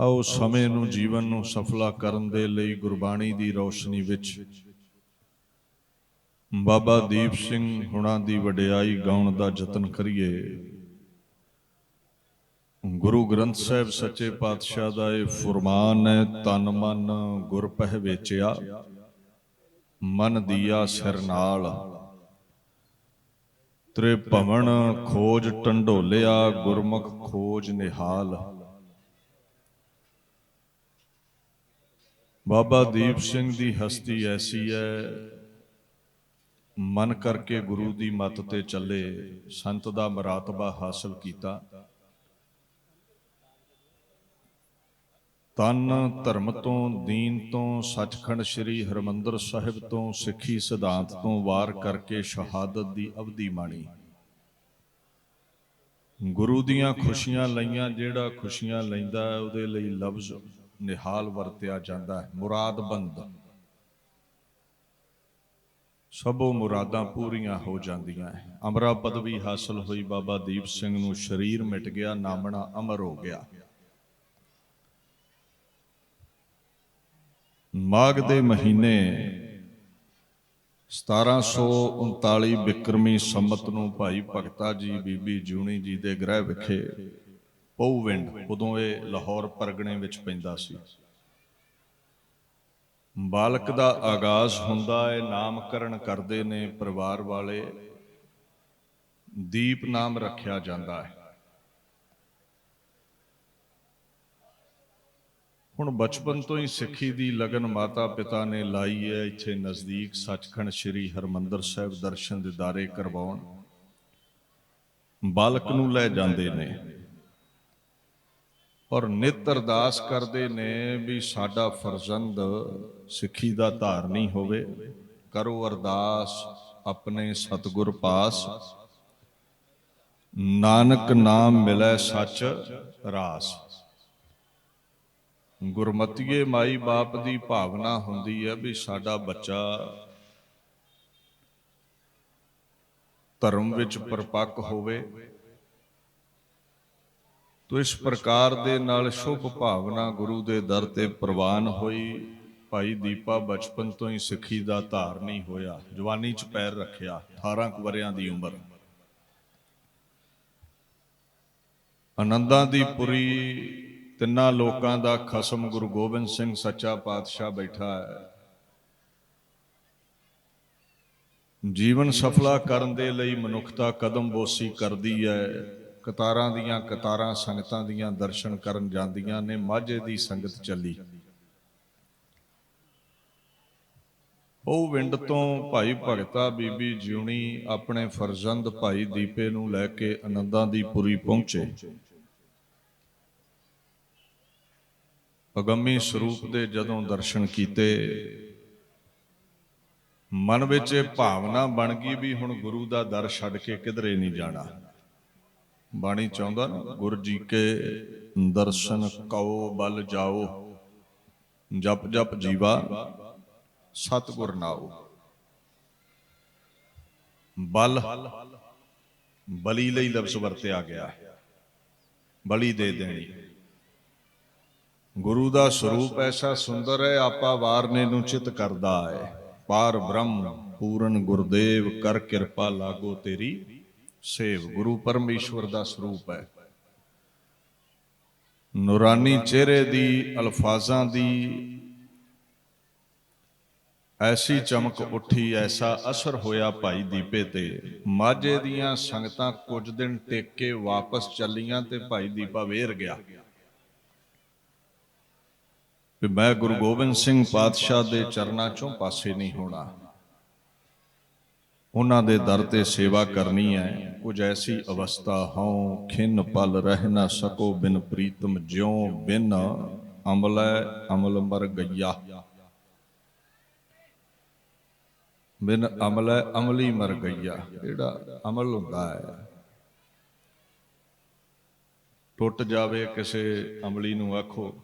ਆਓ ਸਮੇਂ ਨੂੰ ਜੀਵਨ ਨੂੰ ਸਫਲਾ ਕਰਨ ਦੇ ਲਈ ਗੁਰਬਾਣੀ ਦੀ ਰੌਸ਼ਨੀ ਵਿੱਚ। ਬਾਬਾ ਦੀਪ ਸਿੰਘ ਹੁਣਾਂ ਦੀ ਵਡਿਆਈ ਗਾਉਣ ਦਾ ਯਤਨ ਕਰੀਏ। ਗੁਰੂ ਗ੍ਰੰਥ ਸਾਹਿਬ ਸੱਚੇ ਪਾਤਸ਼ਾਹ ਦਾ ਇਹ ਫੁਰਮਾਨ ਹੈ, ਤਨ ਮਨ ਗੁਰ ਪਹਿ ਵੇਚਿਆ, ਮਨ ਦੀਆ ਸਿਰ ਨਾਲ। ਤ੍ਰੇ ਖੋਜ ਟੰਡੋਲਿਆ ਗੁਰਮੁਖ ਖੋਜ ਨਿਹਾਲ। ਬਾਬਾ ਦੀਪ ਸਿੰਘ ਦੀ ਹਸਤੀ ਐਸੀ ਹੈ ਮਨ ਕਰਕੇ ਗੁਰੂ ਦੀ ਮੱਤ ਤੇ ਚੱਲੇ, ਸੰਤ ਦਾ ਮਰਾਤਬਾ ਹਾਸਲ ਕੀਤਾ। ਤਨ ਧਰਮ ਤੋਂ, ਦੀਨ ਤੋਂ, ਸੱਚਖੰਡ ਸ੍ਰੀ ਹਰਮੰਦਰ ਸਾਹਿਬ ਤੋਂ, ਸਿੱਖੀ ਸਿਧਾਂਤ ਤੋਂ ਵਾਰ ਕਰਕੇ ਸ਼ਹਾਦਤ ਦੀ ਅਵਧੀ ਮਾਣੀ। ਗੁਰੂ ਦੀਆਂ ਖੁਸ਼ੀਆਂ ਲਈਆਂ ਜਿਹੜਾ ਖੁਸ਼ੀਆਂ ਲੈਂਦਾ, ਉਹਦੇ ਲਈ ਲਫ਼ਜ਼ ਨਿਹਾਲ ਵਰਤਿਆ ਜਾਂਦਾ ਹੈ, ਮੁਰਾਦਬੰਦ। ਸਭੋ ਮੁਰਾਦਾਂ ਪੂਰੀਆਂ ਹੋ ਜਾਂਦੀਆਂ ਹੈ। ਅਮਰਾ ਪਦਵੀ ਹਾਸਲ ਹੋਈ ਬਾਬਾ ਦੀਪ ਸਿੰਘ ਨੂੰ ਸਰੀਰ ਮਿਟ ਗਿਆ, ਨਾਮਣਾ ਅਮਰ ਹੋ ਗਿਆ। ਮਾਘ ਦੇ ਮਹੀਨੇ 1739 ਬਿਕਰਮੀ ਸੰਮਤ ਨੂੰ ਭਾਈ ਭਗਤਾ ਜੀ ਬੀਬੀ ਜੂਣੀ ਜੀ ਦੇ ਗ੍ਰਹਿ ਵਿਖੇ ਪਉਵਿੰਡ ਉਦੋਂ ਇਹ ਲਾਹੌਰ ਪਰਗਣੇ ਵਿੱਚ ਪੈਂਦਾ ਸੀ। ਬਾਲਕ ਦਾ ਆਗਾਜ਼ ਹੁੰਦਾ ਹੈ, ਨਾਮਕਰਨ ਕਰਦੇ ਨੇ ਪਰਿਵਾਰ ਵਾਲੇ। ਦੀਪ ਨਾਮ ਰੱਖਿਆ ਜਾਂਦਾ ਹੈ। ਹੁਣ ਬਚਪਨ ਤੋਂ ਹੀ ਸਿੱਖੀ ਦੀ ਲਗਨ ਮਾਤਾ ਪਿਤਾ ਨੇ ਲਾਈ ਹੈ। ਇੱਥੇ ਨਜ਼ਦੀਕ ਸੱਚਖੰਡ ਸ੍ਰੀ ਹਰਮੰਦਰ ਸਾਹਿਬ ਦਰਸ਼ਨ ਦਿਦਾਰੇ ਕਰਵਾਉਣ। ਬਾਲਕ ਨੂੰ ਲੈ ਜਾਂਦੇ ਨੇ। ਔਰ ਨਿਤ ਅਰਦਾਸ ਕਰਦੇ ਨੇ ਵੀ ਸਾਡਾ ਫਰਜ਼ੰਦ ਸਿੱਖੀ ਦਾ ਧਾਰਨੀ ਹੋਵੇ। ਕਰੋ ਅਰਦਾਸ ਆਪਣੇ ਸਤਿਗੁਰ ਪਾਸ। ਨਾਨਕ ਨਾਮ ਮਿਲੈ ਸੱਚ ਰਾਸ। ਗੁਰਮਤੀਏ ਮਾਈ ਬਾਪ ਦੀ ਭਾਵਨਾ ਹੁੰਦੀ ਹੈ ਵੀ ਸਾਡਾ ਬੱਚਾ ਧਰਮ ਵਿੱਚ ਪਰਪੱਕ ਹੋਵੇ। ਤੋ ਇਸ ਪ੍ਰਕਾਰ ਦੇ ਨਾਲ ਸ਼ੁਭ ਭਾਵਨਾ ਗੁਰੂ ਦੇ ਦਰ ਤੇ ਪ੍ਰਵਾਨ ਹੋਈ। ਭਾਈ ਦੀਪਾ ਬਚਪਨ ਤੋਂ ਹੀ ਸਿੱਖੀ ਦਾ ਧਾਰਨੀ ਹੋਇਆ। ਜਵਾਨੀ 'ਚ ਪੈਰ ਰੱਖਿਆ 18 ਕੁ ਵਰਿਆਂ ਦੀ ਉਮਰ। ਆਨੰਦਾਂ ਦੀ ਪੁਰੀ, ਤਿੰਨਾਂ ਲੋਕਾਂ ਦਾ ਖਸਮ ਗੁਰੂ ਗੋਬਿੰਦ ਸਿੰਘ ਸੱਚਾ ਪਾਤਸ਼ਾਹ ਬੈਠਾ ਹੈ। ਜੀਵਨ ਸਫਲਾ ਕਰਨ ਦੇ ਲਈ ਮਨੁੱਖਤਾ ਕਦਮ ਬੋਸੀ ਕਰਦੀ ਹੈ। ਕਤਾਰਾਂ ਦੀਆਂ ਕਤਾਰਾਂ, ਸੰਗਤਾਂ ਦੀਆਂ ਦਰਸ਼ਨ ਕਰਨ ਜਾਂਦੀਆਂ ਨੇ, ਮਾਝੇ ਦੀ ਸੰਗਤ ਚੱਲੀ। ਉਹ ਵਿੰਡ ਤੋਂ ਭਾਈ ਭਗਤਾ ਬੀਬੀ ਜਿਉਣੀ ਆਪਣੇ ਫਰਜ਼ੰਦ ਭਾਈ ਦੀਪੇ ਨੂੰ ਲੈ ਕੇ ਆਨੰਦਾਂ ਦੀ ਪੁਰੀ ਪਹੁੰਚੇ। ਅਗੰਮੀ ਸਰੂਪ ਦੇ ਜਦੋਂ ਦਰਸ਼ਨ ਕੀਤੇ, ਮਨ ਵਿੱਚ ਇਹ ਭਾਵਨਾ ਬਣ ਗਈ ਵੀ ਹੁਣ ਗੁਰੂ ਦਾ ਦਰ ਛੱਡ ਕੇ ਕਿਧਰੇ ਨਹੀਂ ਜਾਣਾ। ਬਾਣੀ ਚਾਹੁੰਦਾ ਨਾ, ਗੁਰ ਜੀ ਕੇ ਦਰਸ਼ਨ ਕਉ, ਬਲ ਜਾਓ, ਜਪ ਜਪ ਜੀਵਾ, ਸਤਿਗੁਰ ਨਾਉ। ਬਲ, ਬਲੀ ਲਈ ਲਫ਼ਜ਼ ਵਰਤਿਆ ਗਿਆ। ਹੈ। ਬਲੀ ਦੇ ਦੇਣੀ। ਗੁਰੂ ਦਾ ਸਰੂਪ ਐਸਾ ਸੁੰਦਰ ਹੈ, ਆਪਾ ਵਾਰਨੇ ਨੂੰ ਚਿਤ ਕਰਦਾ ਹੈ। ਪਾਰ ਬ੍ਰਹਮ, ਪੂਰਨ ਗੁਰਦੇਵ, ਕਰ ਕਿਰਪਾ ਲਾਗੋ ਤੇਰੀ। ਸੇਵ ਗੁਰੂ ਪਰਮੇਸ਼ਵਰ ਦਾ ਸਰੂਪ ਹੈ। ਨੂਰਾਨੀ ਚਿਹਰੇ ਦੀ ਅਲਫਾਜ਼ਾਂ ਦੀ ਐਸੀ ਚਮਕ ਉੱਠੀ ਐਸਾ ਅਸਰ ਹੋਇਆ ਭਾਈ ਦੀਪੇ ਤੇ। ਮਾਝੇ ਦੀਆਂ ਸੰਗਤਾਂ ਕੁਝ ਦਿਨ ਟੇਕ ਕੇ ਵਾਪਸ ਚੱਲੀਆਂ ਤੇ ਭਾਈ ਦੀਪਾ ਵੇਰ ਗਿਆ। ਵੀ ਮੈਂ ਗੁਰੂ ਗੋਬਿੰਦ ਸਿੰਘ ਪਾਤਸ਼ਾਹ ਦੇ ਚਰਨਾਂ ਚੋਂ ਪਾਸੇ ਨਹੀਂ ਹੋਣਾ। ਉਹਨਾਂ ਦੇ ਦਰ ਤੇ ਸੇਵਾ ਕਰਨੀ ਹੈ। ਕੁਝ ਐਸੀ ਅਵਸਥਾ ਹਉ ਖਿੰਨ ਪਲ ਰਹਿ ਨਾ ਸਕੋ, ਬਿਨ ਪ੍ਰੀਤਮ ਜਿਉ, ਬਿਨ ਅਮਲੈ ਅਮਲ ਮਰ ਗਈਆ ਬਿਨ ਅਮਲੈ ਅਮਲੀ ਮਰ ਗਈਆ ਜਿਹੜਾ ਅਮਲ ਹੁੰਦਾ ਹੈ। ਟੁੱਟ ਜਾਵੇ ਕਿਸੇ ਅਮਲੀ ਨੂੰ ਆਖੋ,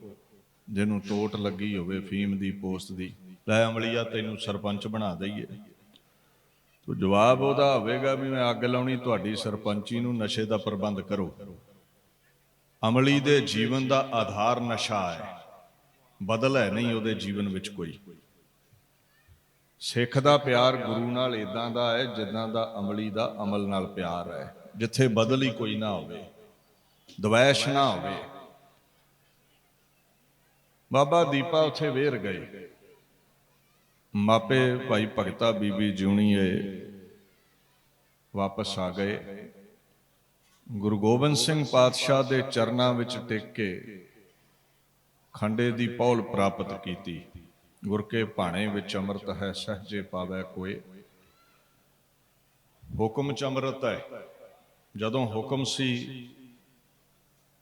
ਜਿਹਨੂੰ ਟੋਟ ਲੱਗੀ ਹੋਵੇ, ਫੀਮ ਦੀ ਪੋਸਟ ਦੀ, ਲੈ ਅਮਲੀਆ, ਤੈਨੂੰ ਸਰਪੰਚ ਬਣਾ ਦਈਏ। ਤੋ ਜਵਾਬ ਉਹਦਾ ਹੋਵੇਗਾ ਵੀ ਮੈਂ ਅੱਗ ਲਾਉਣੀ, ਤੁਹਾਡੀ ਸਰਪੰਚੀ ਨੂੰ ਨਸ਼ੇ ਦਾ ਪ੍ਰਬੰਧ ਕਰੋ। ਅਮਲੀ ਦੇ ਜੀਵਨ ਦਾ ਆਧਾਰ ਨਸ਼ਾ ਹੈ। ਬਦਲ ਹੈ ਨਹੀਂ ਉਹਦੇ ਜੀਵਨ ਵਿੱਚ ਕੋਈ। ਸਿੱਖ ਦਾ ਪਿਆਰ ਗੁਰੂ ਨਾਲ ਇਦਾਂ ਦਾ ਹੈ ਜਿੱਦਾਂ ਦਾ ਅਮਲੀ ਦਾ ਅਮਲ ਨਾਲ ਪਿਆਰ ਹੈ। ਜਿੱਥੇ ਬਦਲ ਹੀ ਕੋਈ ਨਾ ਹੋਵੇ, ਦਵੈਸ਼ ਨਾ ਹੋਵੇ। ਬਾਬਾ ਦੀਪਾ ਉੱਥੇ ਵੇਰ ਗਏ। ਮਾਪੇ ਭਾਈ ਭਗਤਾ ਬੀਬੀ ਜਿਉਣੀਏ ਵਾਪਸ ਆ ਗਏ। ਗੁਰੂ ਗੋਬਿੰਦ ਸਿੰਘ ਪਾਤਸ਼ਾਹ ਦੇ ਚਰਨਾਂ ਵਿੱਚ ਟਿਕ ਕੇ ਖੰਡੇ ਦੀ ਪੌਲ ਪ੍ਰਾਪਤ ਕੀਤੀ। ਗੁਰ ਕੇ ਭਾਣੇ ਵਿੱਚ ਅੰਮ੍ਰਿਤ ਹੈ, ਸਹਜੇ ਪਾਵੈ ਕੋਏ। ਹੁਕਮ ਚ ਅੰਮ੍ਰਿਤ ਹੈ। ਜਦੋਂ ਹੁਕਮ ਸੀ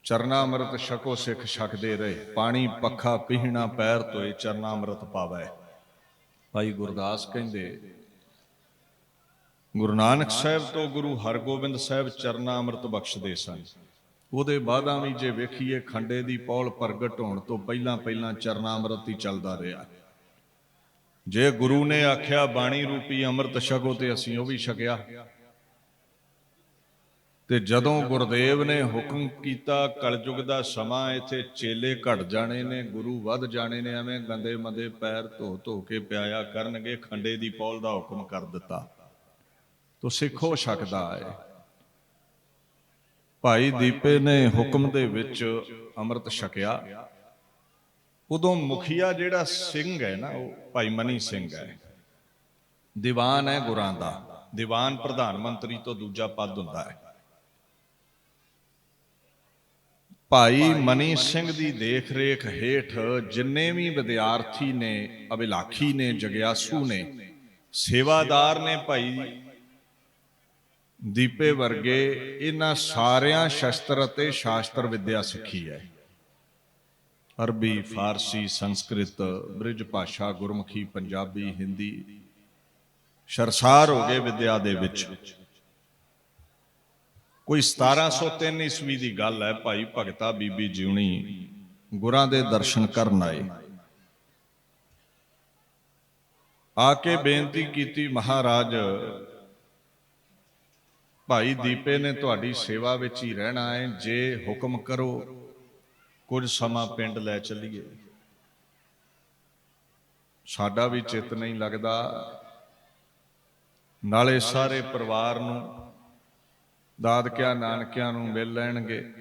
ਚਰਨਾ ਅੰਮ੍ਰਿਤ ਛਕੋ ਸਿੱਖ ਛਕਦੇ ਰਹੇ। ਪਾਣੀ, ਪੱਖਾ, ਪੀਹਣਾ, ਪੈਰ ਧੋਏ ਚਰਨਾ ਅੰਮ੍ਰਿਤ ਪਾਵੈ। ਭਾਈ ਗੁਰਦਾਸ ਕਹਿੰਦੇ, ਗੁਰੂ ਨਾਨਕ ਸਾਹਿਬ ਤੋਂ ਗੁਰੂ ਹਰਗੋਬਿੰਦ ਸਾਹਿਬ ਚਰਨਾ ਅੰਮ੍ਰਿਤ ਬਖਸ਼ਦੇ ਸਨ। ਉਹਦੇ ਬਾਅਦਾਂ ਵੀ ਜੇ ਵੇਖੀਏ, ਖੰਡੇ ਦੀ ਪੌਲ ਪ੍ਰਗਟ ਹੋਣ ਤੋਂ ਪਹਿਲਾਂ ਪਹਿਲਾਂ ਚਰਨਾ ਅੰਮ੍ਰਿਤ ਹੀ ਚੱਲਦਾ ਰਿਹਾ। ਜੇ ਗੁਰੂ ਨੇ ਆਖਿਆ, ਬਾਣੀ ਰੂਪੀ ਅੰਮ੍ਰਿਤ ਛਕੋ ਤੇ ਅਸੀਂ ਉਹ ਵੀ ਛਕਿਆ। ਤੇ ਜਦੋਂ ਗੁਰਦੇਵ ਨੇ ਹੁਕਮ ਕੀਤਾ, ਕਲਯੁਗ ਦਾ ਸਮਾਂ ਇੱਥੇ ਚੇਲੇ ਘਟ ਜਾਣੇ ਨੇ, ਗੁਰੂ ਵੱਧ ਜਾਣੇ ਨੇ, ਐਵੇਂ ਗੰਦੇ ਮੰਦੇ ਪੈਰ ਧੋ ਧੋ ਕੇ ਪਿਆਇਆ ਕਰਨਗੇ, ਖੰਡੇ ਦੀ ਪੌਲ ਦਾ ਹੁਕਮ ਕਰ ਦਿੱਤਾ। ਤੋ ਸਿੱਖੋ ਸਕਦਾ ਹੈ। ਭਾਈ ਦੀਪੇ ਨੇ ਹੁਕਮ ਦੇ ਵਿੱਚ ਅੰਮ੍ਰਿਤ ਛਕਿਆ। ਉਦੋਂ ਮੁਖੀਆ ਜਿਹੜਾ ਸਿੰਘ ਹੈ ਨਾ, ਉਹ ਭਾਈ ਮਨੀ ਸਿੰਘ ਹੈ। ਦੀਵਾਨ ਹੈ ਗੁਰਾਂ ਦਾ। ਦੀਵਾਨ ਪ੍ਰਧਾਨ ਮੰਤਰੀ ਤੋਂ ਦੂਜਾ ਪਦ ਹੁੰਦਾ ਹੈ। ਭਾਈ ਮਨੀ ਸਿੰਘ ਦੀ ਦੇਖ ਰੇਖ ਹੇਠ ਜਿੰਨੇ ਵੀ ਵਿਦਿਆਰਥੀ ਨੇ ਅਭਿਲਾਖੀ ਨੇ ਜਗਿਆਸੂ ਨੇ ਸੇਵਾਦਾਰ ਨੇ ਭਾਈ ਦੀਪੇ ਵਰਗੇ ਇਹਨਾਂ ਸਾਰਿਆਂ ਸ਼ਸਤਰ ਅਤੇ ਸ਼ਾਸਤਰ ਵਿੱਦਿਆ ਸਿੱਖੀ ਹੈ। ਅਰਬੀ ਫਾਰਸੀ ਸੰਸਕ੍ਰਿਤ ਬ੍ਰਿਜ ਭਾਸ਼ਾ ਗੁਰਮੁਖੀ ਪੰਜਾਬੀ ਹਿੰਦੀ ਸ਼ਰਸਾਰ ਹੋ ਗਏ ਵਿੱਦਿਆ ਦੇ ਵਿੱਚ। ਕੋਈ 1703 ਈਸਵੀ ਦੀ ਗੱਲ ਹੈ, ਭਾਈ ਭਗਤਾ ਬੀਬੀ ਜਿਉਣੀ ਗੁਰਾਂ ਦੇ ਦਰਸ਼ਨ ਕਰਨ ਆਏ। ਆ ਕੇ ਬੇਨਤੀ ਕੀਤੀ, ਮਹਾਰਾਜ, ਭਾਈ ਦੀਪੇ ਨੇ ਤੁਹਾਡੀ ਸੇਵਾ ਵਿੱਚ ਹੀ ਰਹਿਣਾ ਹੈ, ਜੇ ਹੁਕਮ ਕਰੋ, ਕੁਝ ਸਮਾਂ ਪਿੰਡ ਲੈ ਚੱਲੀਏ। ਸਾਡਾ ਵੀ ਚਿੱਤ ਨਹੀਂ ਲੱਗਦਾ, ਨਾਲੇ ਸਾਰੇ ਪਰਿਵਾਰ ਨੂੰ ਦਾਦਕਿਆਂ ਨਾਨਕਿਆਂ ਨੂੰ ਮਿਲ ਲੈਣਗੇ।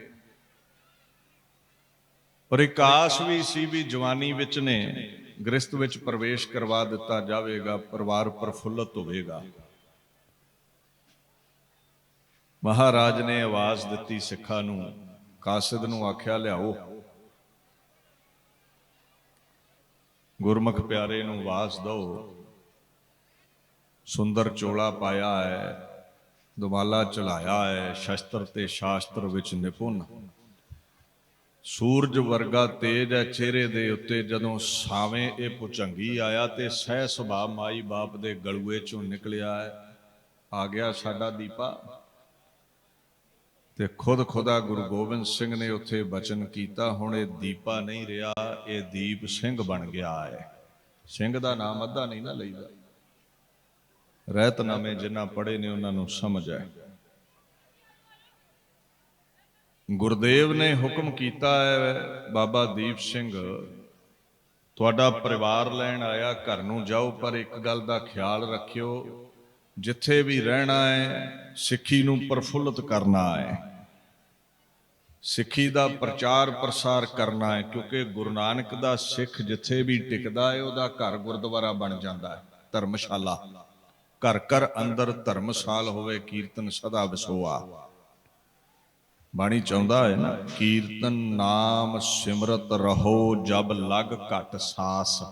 ਪਰ ਇੱਕ ਆਸ ਵੀ ਸੀ ਵੀ ਜਵਾਨੀ ਵਿੱਚ ਨੇ ਗ੍ਰਸਤ ਵਿੱਚ ਪ੍ਰਵੇਸ਼ ਕਰਵਾ ਦਿੱਤਾ ਜਾਵੇਗਾ, ਪਰਿਵਾਰ ਪ੍ਰਫੁੱਲਤ ਹੋਵੇਗਾ। ਮਹਾਰਾਜ ਨੇ ਆਵਾਜ਼ ਦਿੱਤੀ ਸਿੱਖਾਂ ਨੂੰ, ਕਾਸਿਦ ਨੂੰ ਆਖਿਆ, ਲਿਆਓ। ਗੁਰਮੁਖ ਪਿਆਰੇ ਨੂੰ ਆਵਾਜ਼ ਦਿਓ। ਸੁੰਦਰ ਚੋਲਾ ਪਾਇਆ ਹੈ। ਦੁਮਾਲਾ ਚਲਾਇਆ ਹੈ, ਸ਼ਸਤਰ ਤੇ ਸ਼ਾਸਤਰ ਵਿੱਚ ਨਿਪੁੰਨ। ਸੂਰਜ ਵਰਗਾ ਤੇਜ ਹੈ ਚਿਹਰੇ ਦੇ ਉੱਤੇ, ਜਦੋਂ ਸਾਵੇਂ ਇਹ ਪੁਚੰਗੀ ਆਇਆ ਤੇ ਸਹਿ ਸੁਭਾ ਮਾਈ ਬਾਪ ਦੇ ਗਲੂਏ ਚੋਂ ਨਿਕਲਿਆ ਹੈ। ਆ ਗਿਆ ਸਾਡਾ ਦੀਪਾ। ਤੇ ਖੁਦ ਖੁਦਾ ਗੁਰੂ ਗੋਬਿੰਦ ਸਿੰਘ ਨੇ ਉੱਥੇ ਬਚਨ ਕੀਤਾ, ਹੁਣ ਇਹ ਦੀਪਾ ਨਹੀਂ ਰਿਹਾ, ਇਹ ਦੀਪ ਸਿੰਘ ਬਣ ਗਿਆ ਹੈ। ਸਿੰਘ ਦਾ ਨਾਮ ਅੱਧਾ ਨਹੀਂ ਨਾ ਲਈਦਾ। ਰਹਿਤਨਾਮੇ ਜਿਨ੍ਹਾਂ ਪੜੇ ਨੇ ਉਹਨਾਂ ਨੂੰ ਸਮਝ ਹੈ ਗੁਰਦੇਵ ਨੇ ਹੁਕਮ ਕੀਤਾ ਹੈ, ਬਾਬਾ ਦੀਪ ਸਿੰਘ, ਤੁਹਾਡਾ ਪਰਿਵਾਰ ਲੈਣ ਆਇਆ, ਘਰ ਨੂੰ ਜਾਓ, ਪਰ ਇੱਕ ਗੱਲ ਦਾ ਖਿਆਲ ਰੱਖਿਓ, ਜਿੱਥੇ ਵੀ ਰਹਿਣਾ ਹੈ, ਸਿੱਖੀ ਨੂੰ ਪ੍ਰਫੁੱਲਤ ਕਰਨਾ ਹੈ। ਸਿੱਖੀ ਦਾ ਪ੍ਰਚਾਰ ਪ੍ਰਸਾਰ ਕਰਨਾ ਹੈ, ਕਿਉਂਕਿ ਗੁਰੂ ਨਾਨਕ ਦਾ ਸਿੱਖ ਜਿੱਥੇ ਵੀ ਟਿਕਦਾ ਹੈ, ਉਹਦਾ ਘਰ ਗੁਰਦੁਆਰਾ ਬਣ ਜਾਂਦਾ ਹੈ, ਧਰਮਸ਼ਾਲਾ। ਘਰ ਘਰ ਅੰਦਰ ਧਰਮਸਾਲ ਹੋਵੇ, ਕੀਰਤਨ ਸਦਾ ਵਿਸੋਆ। ਬਾਣੀ ਚਾਹੁੰਦਾ ਹੈ ਨਾ, ਕੀਰਤਨ ਨਾਮ ਸਿਮਰਤ ਰਹੋ, ਜਬ ਲਗ ਘਟ ਸਾਸ।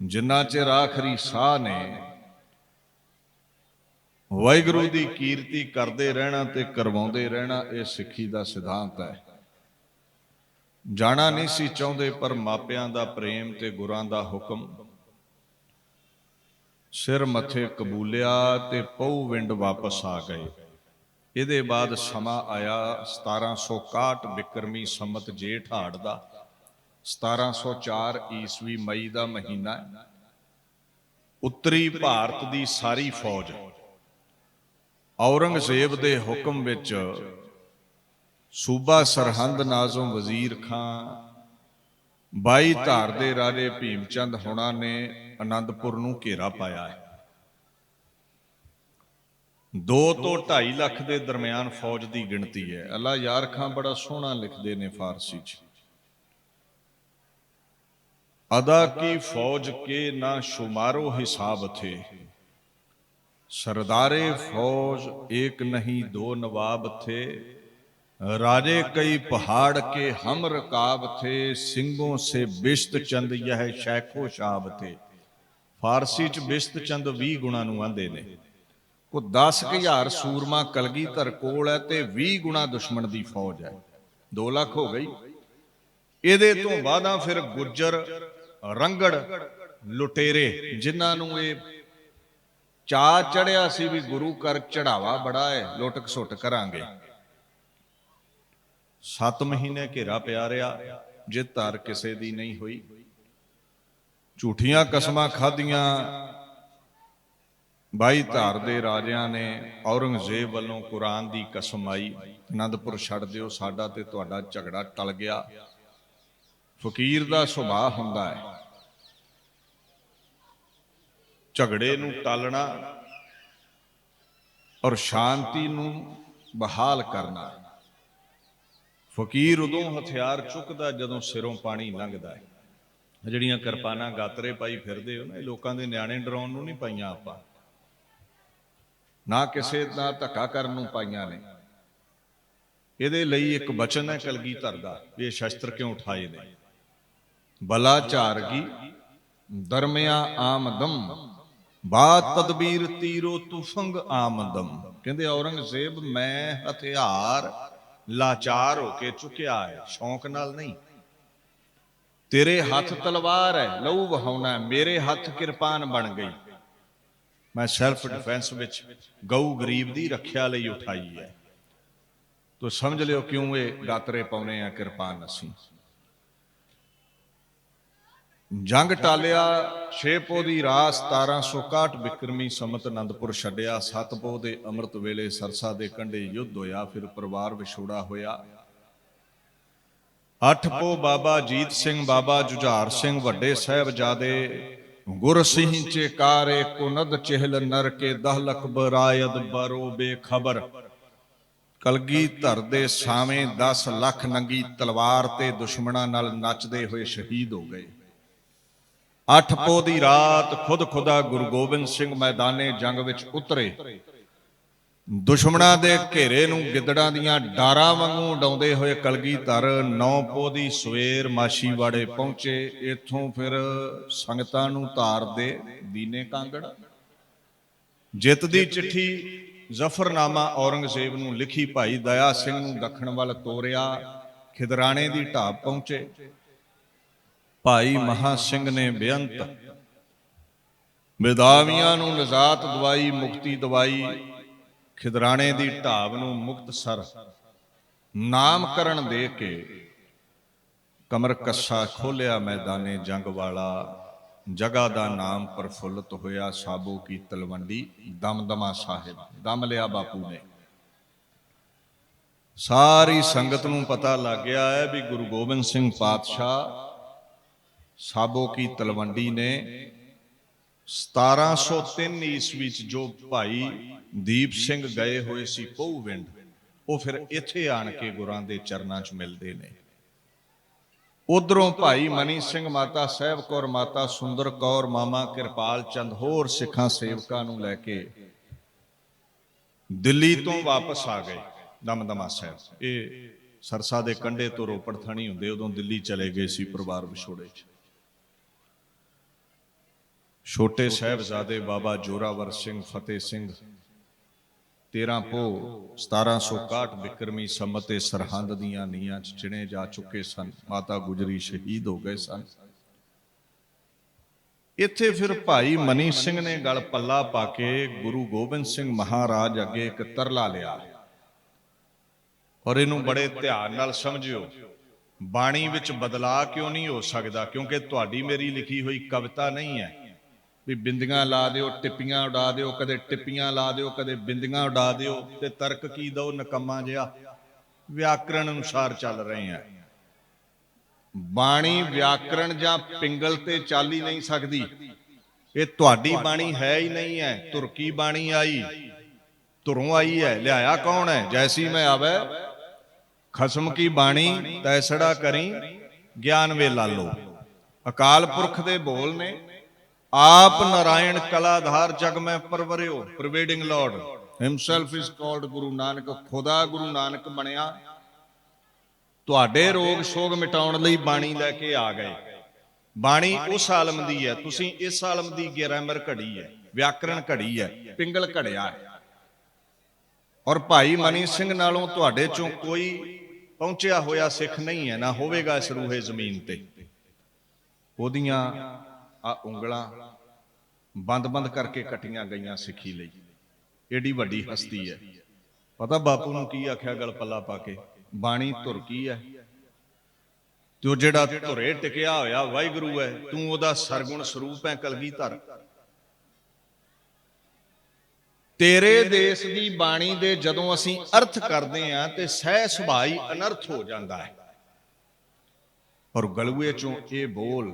ਜਿੰਨਾ ਚਿਰ ਆਖਰੀ ਸਾਹ ਨੇ, ਵਾਹਿਗੁਰੂ ਦੀ ਕੀਰਤੀ ਕਰਦੇ ਰਹਿਣਾ ਤੇ ਕਰਵਾਉਂਦੇ ਰਹਿਣਾ, ਇਹ ਸਿੱਖੀ ਦਾ ਸਿਧਾਂਤ ਹੈ। ਜਾਣਾ ਨਹੀਂ ਸੀ ਚਾਹੁੰਦੇ, ਪਰ ਮਾਪਿਆਂ ਦਾ ਪ੍ਰੇਮ ਤੇ ਗੁਰਾਂ ਦਾ ਹੁਕਮ ਸਿਰ ਮੱਥੇ ਕਬੂਲਿਆ ਤੇ ਪਉ ਵਿੰਡ ਵਾਪਸ ਆ ਗਏ। ਇਹਦੇ ਬਾਅਦ ਸਮਾਂ ਆਇਆ 1761 ਬਿਕਰਮੀ ਸੰਮਤ ਜੇਠ ਹਾੜ ਦਾ 1704 ਈਸਵੀ ਮਈ ਦਾ ਮਹੀਨਾ ਹੈ। ਉੱਤਰੀ ਭਾਰਤ ਦੀ ਸਾਰੀ ਫੌਜ। ਔਰੰਗਜ਼ੇਬ ਦੇ ਹੁਕਮ ਵਿੱਚ ਸੂਬਾ ਸਰਹੰਦ ਨਾਜ਼ਮ ਵਜ਼ੀਰ ਖਾਂ 22 ਧਾਰ ਦੇ ਰਾਜੇ ਭੀਮਚੰਦ ਹੁਣਾਂ ਨੇ ਆਨੰਦਪੁਰ ਨੂੰ ਘੇਰਾ ਪਾਇਆ ਹੈ 2 ਤੋਂ 2.5 ਲੱਖ ਦੇ ਦਰਮਿਆਨ ਫੌਜ ਦੀ ਗਿਣਤੀ ਹੈ ਅੱਲਾ ਯਾਰ ਖਾਂ ਬੜਾ ਸੋਹਣਾ ਲਿਖਦੇ ਨੇ ਫਾਰਸੀ 'ਚ ਅਦਾ ਕੀ ਫੌਜ ਕੇ ਨਾ ਸ਼ੁਮਾਰੋ ਹਿਸਾਬ ਥੇ सरदारे फौज एक नहीं दो नवाब थे राजे कई पहाड़ के हम रकाब थे सिंगों से बिश्त चंद यह शैखो शाब थे ਫਾਰਸੀ ਚ ਬਿਸ਼ਤ ਚੰਦ 20 ਗੁਣਾ ਨੂੰ ਆਂਦੇ ਨੇ। ਕੋ 10000 ਸੂਰਮਾ ਕਲਗੀਧਰ ਕੋਲ ਹੈ ਤੇ 20 ਗੁਣਾ ਦੁਸ਼ਮਣ ਦੀ ਫੌਜ ਹੈ। 2 ਲੱਖ ਹੋ ਗਈ। ਇਹਦੇ ਤੋਂ ਬਾਅਦਾਂ ਫਿਰ ਗੁੱਜਰ, ਰੰਗੜ, ਲੁਟੇਰੇ, ਜਿਨ੍ਹਾਂ ਨੂੰ ਇਹ ਚਾ ਚੜਿਆ ਸੀ ਵੀ ਗੁਰੂ ਘਰ ਚੜਾਵਾ ਬੜਾ ਹੈ, ਲੁੱਟ ਸੁੱਟ ਕਰਾਂਗੇ। 7 ਮਹੀਨੇ ਘੇਰਾ ਪਿਆ ਰਿਹਾ ਜੇ ਧਾਰ ਕਿਸੇ ਦੀ ਨਹੀਂ ਹੋਈ। ਝੂਠੀਆਂ ਕਸਮਾਂ ਖਾਧੀਆਂ। ਬਾਈ ਧਾਰ ਦੇ ਰਾਜਿਆਂ ਨੇ ਔਰੰਗਜ਼ੇਬ ਵੱਲੋਂ ਕੁਰਾਨ ਦੀ ਕਸਮ ਆਈ। ਅਨੰਦਪੁਰ ਛੱਡ ਦਿਓ, ਸਾਡਾ ਤੇ ਤੁਹਾਡਾ ਝਗੜਾ ਟਲ ਗਿਆ। ਫਕੀਰ ਦਾ ਸੁਭਾਅ ਹੁੰਦਾ ਹੈ। ਝਗੜੇ ਨੂੰ ਟਾਲਣਾ ਔਰ ਸ਼ਾਂਤੀ ਨੂੰ ਬਹਾਲ ਕਰਨਾ। ਫਕੀਰ ਉਦੋਂ ਹਥਿਆਰ ਚੁੱਕਦਾ ਜਦੋਂ ਸਿਰੋਂ ਪਾਣੀ ਲੰਘਦਾ ਹੈ। ਜਿਹੜੀਆਂ ਕਿਰਪਾਨਾਂ ਗਾਤਰੇ ਪਾਈ ਫਿਰਦੇ ਹੋ ਨਾ, ਇਹ ਲੋਕਾਂ ਦੇ ਨਿਆਣੇ ਡਰਾਉਣ ਨੂੰ ਨਹੀਂ ਪਾਈਆਂ ਆਪਾਂ। ਨਾ ਕਿਸੇ ਦਾ ਧੱਕਾ ਕਰਨ ਨੂੰ ਪਾਈਆਂ ਨੇ। ਇਹਦੇ ਲਈ ਇੱਕ ਬਚਨ ਹੈ ਕਲਗੀਧਰ ਦਾ, ਵੀ ਇਹ ਸ਼ਸਤਰ ਕਿਉਂ ਉਠਾਏ ਨੇ? ਬਲਾ ਝਾਰਗੀ ਦਰਮਿਆ ਆਮਦਮ ਬਾਤ ਤਦਬੀਰ ਤੀਰੋ ਤੁਫੰਗ ਆਮਦਮ ਕਹਿੰਦੇ ਔਰੰਗਜ਼ੇਬ, ਮੈਂ ਹਥਿਆਰ ਲਾਚਾਰ ਹੋ ਕੇ ਚੁੱਕਿਆ ਹੈ, ਸ਼ੌਂਕ ਨਾਲ ਨਹੀਂ। ਤੇਰੇ ਹੱਥ ਤਲਵਾਰ ਹੈ, ਲਹੂ ਵਹਾਉਣਾ ਮੇਰੇ ਹੱਥ ਕਿਰਪਾਨ ਬਣ ਗਈ। ਮੈਂ ਸੈਲਫ ਡਿਫੈਂਸ ਵਿੱਚ ਗਊ ਗਰੀਬ ਦੀ ਰੱਖਿਆ ਲਈ ਉਠਾਈ ਹੈ। ਤੋ ਸਮਝ ਲਿਓ ਕਿਉਂ ਇਹ ਗਾਤਰੇ ਪਾਉਨੇ ਆ ਕਿਰਪਾਨ ਅਸੀਂ। ਜੰਗ ਟਾਲਿਆ ਛੇਪੋ ਦੀ ਰਾਤ 1761 ਬਿਕਰਮੀ ਸਮਤ ਅਨੰਦਪੁਰ ਛੱਡਿਆ ਸਤਪੋ ਦੇ ਅੰਮ੍ਰਿਤ ਵੇਲੇ ਸਰਸਾ ਦੇ ਕੰਢੇ ਯੁੱਧ ਹੋਇਆ, ਫਿਰ ਪਰਿਵਾਰ ਵਿਛੋੜਾ ਹੋਇਆ। ਅੱਠ ਪੋ ਬਾਬਾ ਜੀਤ ਸਿੰਘ, ਬਾਬਾ ਜੁਝਾਰ ਸਿੰਘ, ਵੱਡੇ ਸਾਹਿਬਜ਼ਾਦੇ, ਗੁਰ ਸਿੰਘ ਚੇਕਾਰੇ ਕੁਨਦ ਚਹਿਲ ਨਰ ਕੇ ਦਹ ਬਰਾਇਦ ਬਰੋ ਬੇਖਬਰ। ਕਲਗੀ ਧਰ ਦੇ ਸਾਵੇਂ 10 ਲੱਖ ਨੰਗੀ ਤਲਵਾਰ ਤੇ ਦੁਸ਼ਮਣਾਂ ਨਾਲ ਨੱਚਦੇ ਹੋਏ ਸ਼ਹੀਦ ਹੋ ਗਏ। ਅੱਠ ਪੋ ਦੀ ਰਾਤ ਖੁਦ ਖੁਦਾ ਗੁਰੂ ਗੋਬਿੰਦ ਸਿੰਘ ਮੈਦਾਨੇ ਜੰਗ ਵਿੱਚ ਉਤਰੇ। ਦੁਸ਼ਮਣਾਂ ਦੇ ਘੇਰੇ ਨੂੰ ਗਿੱਦੜਾਂ ਦੀਆਂ ਡਾਰਾਂ ਵਾਂਗੂ ਉਡਾਉਂਦੇ ਹੋਏ ਕਲਗੀਧਰ ਨੌ ਪੋ ਦੀ ਸਵੇਰ ਮਾਸ਼ੀਵਾੜੇ ਪਹੁੰਚੇ। ਇੱਥੋਂ ਫਿਰ ਸੰਗਤਾਂ ਨੂੰ ਧਾਰ ਦੇ ਦੀਨੇ ਕਾਂਗੜ। ਜਿੱਤ ਦੀ ਚਿੱਠੀ ਜ਼ਫਰਨਾਮਾ ਔਰੰਗਜ਼ੇਬ ਨੂੰ ਲਿਖੀ ਭਾਈ ਦਇਆ ਸਿੰਘ ਨੂੰ ਦੱਖਣ ਵੱਲ ਤੋਰਿਆ। ਖਿਦਰਾਣੇ ਦੀ ਢਾਬ ਪਹੁੰਚੇ। ਭਾਈ ਮਹਾ ਸਿੰਘ ਨੇ ਬੇਅੰਤ। ਵਿਦਾਵੀਆਂ ਨੂੰ ਨਜ਼ਾਤ ਦਵਾਈ, ਮੁਕਤੀ ਦਵਾਈ। ਖਿਦਰਾਣੇ ਦੀ ਢਾਬ ਨੂੰ ਮੁਕਤਸਰ ਨਾਮਕਰਨ ਦੇ ਕੇ ਕਮਰ ਕੱਸਾ ਖੋਲਿਆ ਮੈਦਾਨੇ ਜੰਗ ਵਾਲਾ। ਜਗ੍ਹਾ ਦਾ ਨਾਮ ਪ੍ਰਫੁੱਲਤ ਹੋਇਆ ਸਾਬੋ ਕੀ ਤਲਵੰਡੀ ਦਮਦਮਾ ਸਾਹਿਬ। ਦਮ ਲਿਆ ਬਾਪੂ ਨੇ। ਸਾਰੀ ਸੰਗਤ ਨੂੰ ਪਤਾ ਲੱਗ ਗਿਆ ਹੈ ਵੀ ਗੁਰੂ ਗੋਬਿੰਦ ਸਿੰਘ ਪਾਤਸ਼ਾਹ ਸਾਬੋ ਕੀ ਤਲਵੰਡੀ ਨੇ 1703 ਈਸਵੀ ਚ ਜੋ ਭਾਈ ਦੀਪ ਸਿੰਘ ਗਏ ਹੋਏ ਸੀ ਪਹੂਵਿੰਡ, ਉਹ ਫਿਰ ਇੱਥੇ ਆਣ ਕੇ ਗੁਰਾਂ ਦੇ ਚਰਨਾਂ 'ਚ ਮਿਲਦੇ ਨੇ। ਉਧਰੋਂ ਭਾਈ ਮਨੀ ਸਿੰਘ ਮਾਤਾ ਸਾਹਿਬ ਕੌਰ, ਮਾਤਾ ਸੁੰਦਰ ਕੌਰ, ਮਾਮਾ ਕਿਰਪਾਲ ਚੰਦ ਹੋਰ ਸਿੱਖਾਂ ਸੇਵਕਾਂ ਨੂੰ ਲੈ ਕੇ ਦਿੱਲੀ ਤੋਂ ਵਾਪਸ ਆ ਗਏ ਦਮਦਮਾ ਸਾਹਿਬ। ਇਹ ਸਰਸਾ ਦੇ ਕੰਢੇ ਤੋਂ ਰੋਪੜ ਥਾਣੀ ਹੁੰਦੇ, ਉਦੋਂ ਦਿੱਲੀ ਚਲੇ ਗਏ ਸੀ ਪਰਿਵਾਰ ਵਿਛੋੜੇ 'ਚ। ਛੋਟੇ ਸਾਹਿਬਜ਼ਾਦੇ ਬਾਬਾ ਜੋਰਾਵਰ ਸਿੰਘ, ਫਤਿਹ ਸਿੰਘ 13 ਪੋ 1761 ਬਿਕਰਮੀ ਸੰਮਤ ਤੇ ਸਰਹੰਦ ਦੀਆਂ ਨੀਆਂ 'ਚ ਚਿਣੇ ਜਾ ਚੁੱਕੇ ਸਨ। ਮਾਤਾ ਗੁਜਰੀ ਸ਼ਹੀਦ ਹੋ ਗਏ ਸਨ। ਇੱਥੇ ਫਿਰ ਭਾਈ ਮਨੀ ਸਿੰਘ ਨੇ ਗਲ ਪੱਲਾ ਪਾ ਕੇ ਗੁਰੂ ਗੋਬਿੰਦ ਸਿੰਘ ਮਹਾਰਾਜ ਅੱਗੇ ਇੱਕ ਤਰਲਾ ਲਿਆ ਔਰ ਇਹਨੂੰ ਬੜੇ ਧਿਆਨ ਨਾਲ ਸਮਝਿਓ। ਬਾਣੀ ਵਿੱਚ ਬਦਲਾਅ ਕਿਉਂ ਨਹੀਂ ਹੋ ਸਕਦਾ? ਕਿਉਂਕਿ ਤੁਹਾਡੀ ਮੇਰੀ ਲਿਖੀ ਹੋਈ ਕਵਿਤਾ ਨਹੀਂ ਹੈ। ਵੀ ਬਿੰਦੀਆਂ ਲਾ ਦਿਓ, ਟਿੱਪੀਆਂ ਉਡਾ ਦਿਓ, ਕਦੇ ਟਿੱਪੀਆਂ ਲਾ ਦਿਓ, ਕਦੇ ਬਿੰਦੀਆਂ ਉਡਾ ਦਿਓ, ਤੇ ਤਰਕ ਕੀ ਦੋ ਨਕਮਾ ਜਿਹਾ। ਵਿਆਕਰਣ ਅਨੁਸਾਰ ਚੱਲ ਰਹੇ ਹਾਂ ਬਾਣੀ ਵਿਆਕਰਣ ਜਾਂ ਪਿੰਗਲ ਤੇ ਚੱਲ ਹੀ ਨਹੀਂ ਸਕਦੀ। ਇਹ ਤੁਹਾਡੀ ਬਾਣੀ ਹੈ ਹੀ ਨਹੀਂ ਹੈ। ਤੁਰਕੀ ਬਾਣੀ ਆਈ? ਧੁਰੋਂ ਆਈ ਹੈ। ਲਿਆਇਆ ਕੌਣ ਹੈ? ਜੈਸੀ ਮੈਂ ਆਵੇ। ਖਸਮ ਕੀ ਬਾਣੀ? ਤੈਸੜਾ ਕਰੀ। ਗਿਆਨ ਵੇ ਲਾਲੋ। ਅਕਾਲ ਪੁਰਖ ਦੇ ਬੋਲ ਨੇ। ਆਪ ਨਾਰਾਇਣ ਕਲਾਧਾਰ ਜਗ ਮੈਂ ਪਰਵਰਿਓ, pervading lord. Himself is called Guru Nanak, ਖੁਦਾ ਗੁਰੂ ਨਾਨਕ ਬਣਿਆ। ਤੁਹਾਡੇ ਰੋਗ ਸ਼ੋਗ ਮਿਟਾਉਣ ਲਈ ਬਾਣੀ ਲੈ ਕੇ ਆ ਗਏ। ਬਾਣੀ ਉਸ ਆਲਮ ਦੀ ਹੈ, ਤੁਸੀਂ ਇਸ ਆਲਮ ਦੀ ਗ੍ਰਾਮਰ ਘੜੀ ਹੈ, ਵਿਆਕਰਣ ਘੜੀ ਹੈ, ਪਿੰਗਲ ਘੜਿਆ ਹੈ। ਔਰ ਭਾਈ ਮਨੀ ਸਿੰਘ ਨਾਲੋਂ ਤੁਹਾਡੇ ਚੋਂ ਕੋਈ ਪਹੁੰਚਿਆ ਹੋਇਆ ਸਿੱਖ ਨਹੀਂ ਹੈ, ਨਾ ਹੋਵੇਗਾ ਇਸ ਰੂਹੇ ਜ਼ਮੀਨ ਤੇ। ਉਹਦੀਆਂ ਆ ਉਂਗਲਾਂ ਬੰਦ-ਬੰਦ ਕਰਕੇ ਕੱਟੀਆਂ ਗਈਆਂ ਸਿੱਖੀ ਲਈ। ਏਡੀ ਵੱਡੀ ਹਸਤੀ ਹੈ ਪਤਾ ਬਾਪੂ ਨੂੰ ਕੀ ਆਖਿਆ ਗਲ ਪੱਲਾ ਪਾ ਕੇ? ਬਾਣੀ ਧੁਰ ਕੀ ਹੈ ਤੇ ਉਹ ਜਿਹੜਾ ਧੁਰੇ ਟਿਕਿਆ ਹੋਇਆ ਵਾਹਿਗੁਰੂ ਹੈ ਤੂੰ ਉਹਦਾ ਸਰਗੁਣ ਸਰੂਪ ਹੈ ਕਲਗੀ ਧਰ ਤੇਰੇ ਦੇਸ਼ ਦੀ ਬਾਣੀ ਦੇ ਜਦੋਂ ਅਸੀਂ ਅਰਥ ਕਰਦੇ ਆਂ ਤੇ ਸਹਿ ਸੁਭਾਈ ਅਨਰਥ ਹੋ ਜਾਂਦਾ ਹੈ ਪਰ ਗਲੂਏ ਚੋਂ ਇਹ ਬੋਲ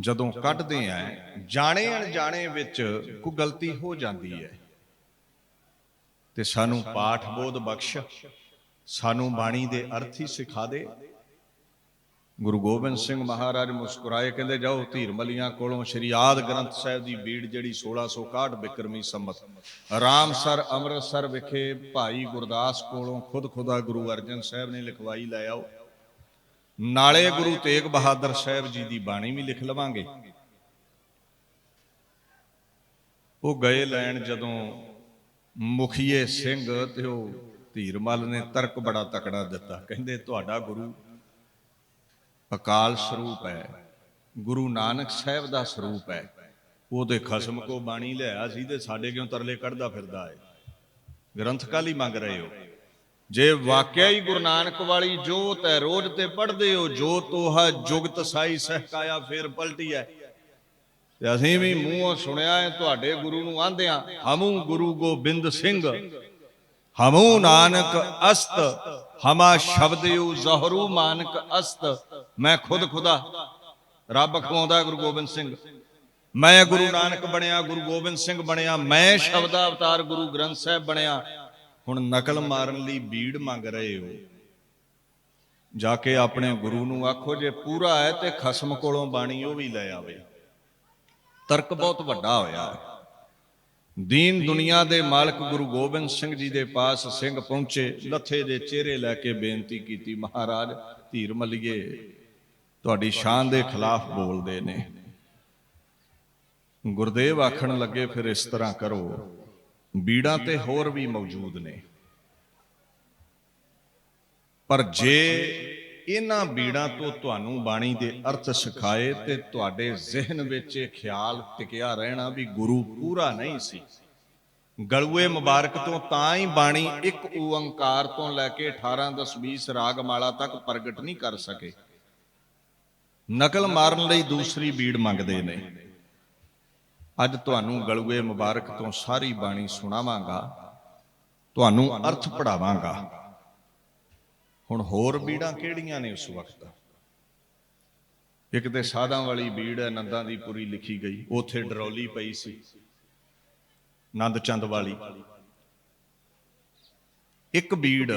ਜਦੋਂ ਕੱਢਦੇ ਆਂ ਜਾਣੇ ਅਣਜਾਣੇ ਵਿੱਚ ਕੋਈ ਗਲਤੀ ਹੋ ਜਾਂਦੀ ਹੈ। ਤੇ ਸਾਨੂੰ ਪਾਠ ਬੋਧ ਬਖਸ਼ ਸਾਨੂੰ ਬਾਣੀ ਦੇ ਅਰਥ ਹੀ ਸਿਖਾ ਦੇ। ਗੁਰੂ ਗੋਬਿੰਦ ਸਿੰਘ ਮਹਾਰਾਜ ਮੁਸਕਰਾਏ ਕਹਿੰਦੇ ਜਾਓ ਧੀਰਮਲੀਆਂ ਕੋਲੋਂ ਸ਼੍ਰੀ ਆਦ ਗ੍ਰੰਥ ਸਾਹਿਬ ਦੀ ਬੀੜ ਜਿਹੜੀ 1661 ਬਿਕਰਮੀ ਸੰਮਤ। ਰਾਮਸਰ ਅੰਮ੍ਰਿਤਸਰ ਵਿਖੇ ਭਾਈ ਗੁਰਦਾਸ ਕੋਲੋਂ ਖੁਦ ਖੁਦਾ ਗੁਰੂ ਅਰਜਨ ਸਾਹਿਬ ਨੇ ਲਿਖਵਾਈ ਲੈ ਆਓ। ਨਾਲੇ ਗੁਰੂ ਤੇਗ ਬਹਾਦਰ ਸਾਹਿਬ ਜੀ ਦੀ ਬਾਣੀ ਵੀ ਲਿਖ ਲਵਾਂਗੇ। ਉਹ ਗਏ ਲੈਣ ਜਦੋਂ ਮੁਖੀਏ ਸਿੰਘ ਤੇ ਉਹ ਧੀਰਮਲ ਨੇ ਤਰਕ ਬੜਾ ਤਕੜਾ ਦਿੱਤਾ। ਕਹਿੰਦੇ, ਤੁਹਾਡਾ ਗੁਰੂ ਅਕਾਲ ਸਰੂਪ ਹੈ। ਗੁਰੂ ਨਾਨਕ ਸਾਹਿਬ ਦਾ ਸਰੂਪ ਹੈ। ਉਹਦੇ ਖਸਮ ਕੋ ਬਾਣੀ ਲਿਆ ਸੀ ਤੇ ਸਾਡੇ ਕਿਉਂ ਤਰਲੇ ਕੱਢਦਾ ਫਿਰਦਾ ਹੈ ਗ੍ਰੰਥ ਕਾਲੀ ਮੰਗ ਰਹੇ ਹੋ। ਜੇ ਵਾਕਿਆ ਹੀ ਗੁਰੂ ਨਾਨਕ ਵਾਲੀ ਜੋਤ ਹੈ, ਰੋਜ਼ ਤੇ ਪੜ੍ਹਦੇ ਹੋ ਜੋ ਤੋਹਾ ਜੁਗਤ ਸਾਈ ਸਹਕਾਇਆ ਫੇਰ ਪਲਟੀ ਹੈ। ਤੇ ਅਸੀਂ ਵੀ ਮੂੰਹੋਂ ਸੁਣਿਆ ਹੈ, ਤੁਹਾਡੇ ਗੁਰੂ ਨੂੰ ਆਂਦਿਆਂ ਹਮੂ ਗੁਰੂ ਗੋਬਿੰਦ ਸਿੰਘ। ਹਮੂ ਨਾਨਕ ਅਸਤ, ਹਮਾ ਸ਼ਬਦਿਉ ਜ਼ਹਰੂ ਮਾਨਕ ਅਸਤ। ਮੈਂ ਖੁਦ ਖੁਦਾ, ਰੱਬ ਖਵਾਉਂਦਾ ਗੁਰੂ ਗੋਬਿੰਦ ਸਿੰਘ। ਮੈਂ ਗੁਰੂ ਨਾਨਕ ਬਣਿਆ, ਗੁਰੂ ਗੋਬਿੰਦ ਸਿੰਘ ਬਣਿਆ। ਮੈਂ ਸ਼ਬਦਾ ਅਵਤਾਰ ਗੁਰੂ ਗ੍ਰੰਥ ਸਾਹਿਬ ਬਣਿਆ। ਹੁਣ ਨਕਲ ਮਾਰਨ ਲਈ ਬੀੜ ਮੰਗ ਰਹੇ ਹੋ। ਜਾ ਕੇ ਆਪਣੇ ਗੁਰੂ ਨੂੰ ਆਖੋ ਜੇ ਪੂਰਾ ਹੈ ਤੇ ਖਸਮ ਕੋਲੋਂ ਬਾਣੀ ਉਹ ਵੀ ਲੈ ਆਵੇ। ਤਰਕ ਬਹੁਤ ਵੱਡਾ ਹੋਇਆ। ਦੀਨ ਦੁਨੀਆ ਦੇ ਮਾਲਕ ਗੁਰੂ ਗੋਬਿੰਦ ਸਿੰਘ ਜੀ ਦੇ ਪਾਸ ਸਿੰਘ ਪਹੁੰਚੇ, ਲੱਥੇ ਦੇ ਚਿਹਰੇ ਲੈ ਕੇ ਬੇਨਤੀ ਕੀਤੀ, ਮਹਾਰਾਜ, ਧੀਰ ਮਲੀਏ, ਤੁਹਾਡੀ ਸ਼ਾਨ ਦੇ ਖਿਲਾਫ ਬੋਲਦੇ ਨੇ। ਗੁਰਦੇਵ ਆਖਣ ਲੱਗੇ, ਫਿਰ ਇਸ ਤਰ੍ਹਾਂ ਕਰੋ। ਬੀੜਾਂ ਤੇ ਹੋਰ ਵੀ ਮੌਜੂਦ ਨੇ। ਪਰ ਜੇ ਇਹਨਾਂ ਬੀੜਾਂ ਤੋਂ ਤੁਹਾਨੂੰ ਬਾਣੀ ਦੇ ਅਰਥ ਸਿਖਾਏ ਤੇ ਤੁਹਾਡੇ ਜ਼ਿਹਨ ਵਿੱਚ ਇਹ ਖਿਆਲ ਟਿਕਿਆ ਰਹਿਣਾ ਵੀ ਗੁਰੂ ਪੂਰਾ ਨਹੀਂ ਸੀ। ਗਲੂਏ ਮੁਬਾਰਕ ਤੋਂ ਤਾਂ ਹੀ ਬਾਣੀ ਇੱਕ ਓੰਕਾਰ ਤੋਂ ਲੈ ਕੇ 18 10 20 ਰਾਗਮਾਲਾ ਤੱਕ ਪ੍ਰਗਟ ਨਹੀਂ ਕਰ ਸਕੇ। ਨਕਲ ਮਾਰਨ ਲਈ ਦੂਸਰੀ ਬੀੜ ਮੰਗਦੇ ਨੇ। ਅੱਜ ਤੁਹਾਨੂੰ ਗਲੂਏ ਮੁਬਾਰਕ ਤੋਂ ਸਾਰੀ ਬਾਣੀ ਸੁਣਾਵਾਂਗਾ, ਤੁਹਾਨੂੰ ਅਰਥ ਪੜਾਵਾਂਗਾ। ਹੁਣ ਹੋਰ ਬੀੜਾਂ ਕਿਹੜੀਆਂ ਨੇ ਉਸ ਵਕਤ? ਇੱਕ ਤੇ ਸਾਧਾਂ ਵਾਲੀ ਬੀੜ ਹੈ, ਨੰਦਾਂ ਦੀ ਪੂਰੀ ਲਿਖੀ ਗਈ, ਉਥੇ ਡਰੌਲੀ ਪਈ ਸੀ ਨੰਦ ਚੰਦ ਵਾਲੀ। ਇੱਕ ਬੀੜ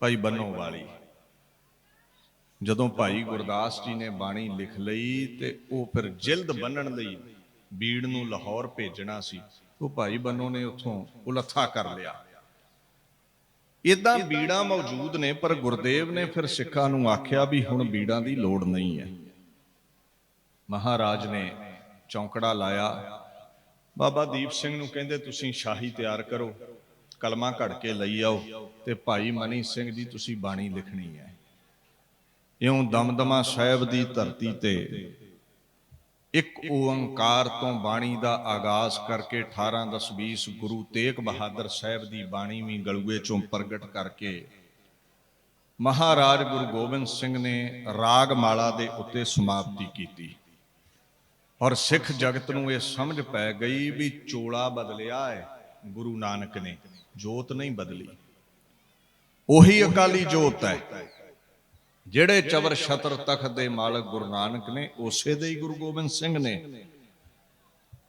ਭਾਈ ਬੰਨੋ ਵਾਲੀ। ਜਦੋਂ ਭਾਈ ਗੁਰਦਾਸ ਜੀ ਨੇ ਬਾਣੀ ਲਿਖ ਲਈ ਤੇ ਉਹ ਫਿਰ ਜਿਲਦ ਬੰਨਣ ਲਈ ਬੀੜ ਨੂੰ ਲਾਹੌਰ ਭੇਜਣਾ ਸੀ, ਉਹ ਭਾਈ ਬੰਨੋ ਨੇ ਉੱਥੋਂ ਉਲੱਥਾ ਕਰ ਲਿਆ। ਇਦਾਂ ਬੀੜਾਂ ਮੌਜੂਦ ਨੇ, ਪਰ ਗੁਰਦੇਵ ਨੇ ਫਿਰ ਸਿੱਖਾਂ ਨੂੰ ਆਖਿਆ ਵੀ ਹੁਣ ਬੀੜਾਂ ਦੀ ਲੋੜ ਨਹੀਂ ਹੈ। ਮਹਾਰਾਜ ਨੇ ਚੌਂਕੜਾ ਲਾਇਆ। ਬਾਬਾ ਦੀਪ ਸਿੰਘ ਨੂੰ ਕਹਿੰਦੇ, ਤੁਸੀਂ ਸ਼ਾਹੀ ਤਿਆਰ ਕਰੋ, ਕਲਮਾ ਘੜ ਕੇ ਲਈ ਆਓ ਤੇ ਭਾਈ ਮਨੀ ਸਿੰਘ ਜੀ ਤੁਸੀਂ ਬਾਣੀ ਲਿਖਣੀ ਹੈ। ਇਉਂ ਦਮਦਮਾ ਸਾਹਿਬ ਦੀ ਧਰਤੀ ਤੇ ਇੱਕ ਓੰਕਾਰ ਤੋਂ ਬਾਣੀ ਦਾ ਆਗਾਜ਼ ਕਰਕੇ 18 10 20 ਗੁਰੂ ਤੇਗ ਬਹਾਦਰ ਸਾਹਿਬ ਦੀ ਬਾਣੀ ਵੀ ਗਲੂਏ ਚੋਂ ਪ੍ਰਗਟ ਕਰਕੇ ਮਹਾਰਾਜ ਗੁਰੂ ਗੋਬਿੰਦ ਸਿੰਘ ਨੇ ਰਾਗ ਮਾਲਾ ਦੇ ਉੱਤੇ ਸਮਾਪਤੀ ਕੀਤੀ। ਔਰ ਸਿੱਖ ਜਗਤ ਨੂੰ ਇਹ ਸਮਝ ਪੈ ਗਈ ਵੀ ਚੋਲਾ ਬਦਲਿਆ ਹੈ ਗੁਰੂ ਨਾਨਕ ਨੇ, ਜੋਤ ਨਹੀਂ ਬਦਲੀ। ਉਹੀ ਅਕਾਲੀ ਜੋਤ ਹੈ। ਜਿਹੜੇ ਚਵਰ ਛਤਰ ਤਖਤ ਦੇ ਮਾਲਕ ਗੁਰੂ ਨਾਨਕ ਨੇ, ਉਸੇ ਦੇ ਹੀ ਗੁਰੂ ਗੋਬਿੰਦ ਸਿੰਘ ਨੇ।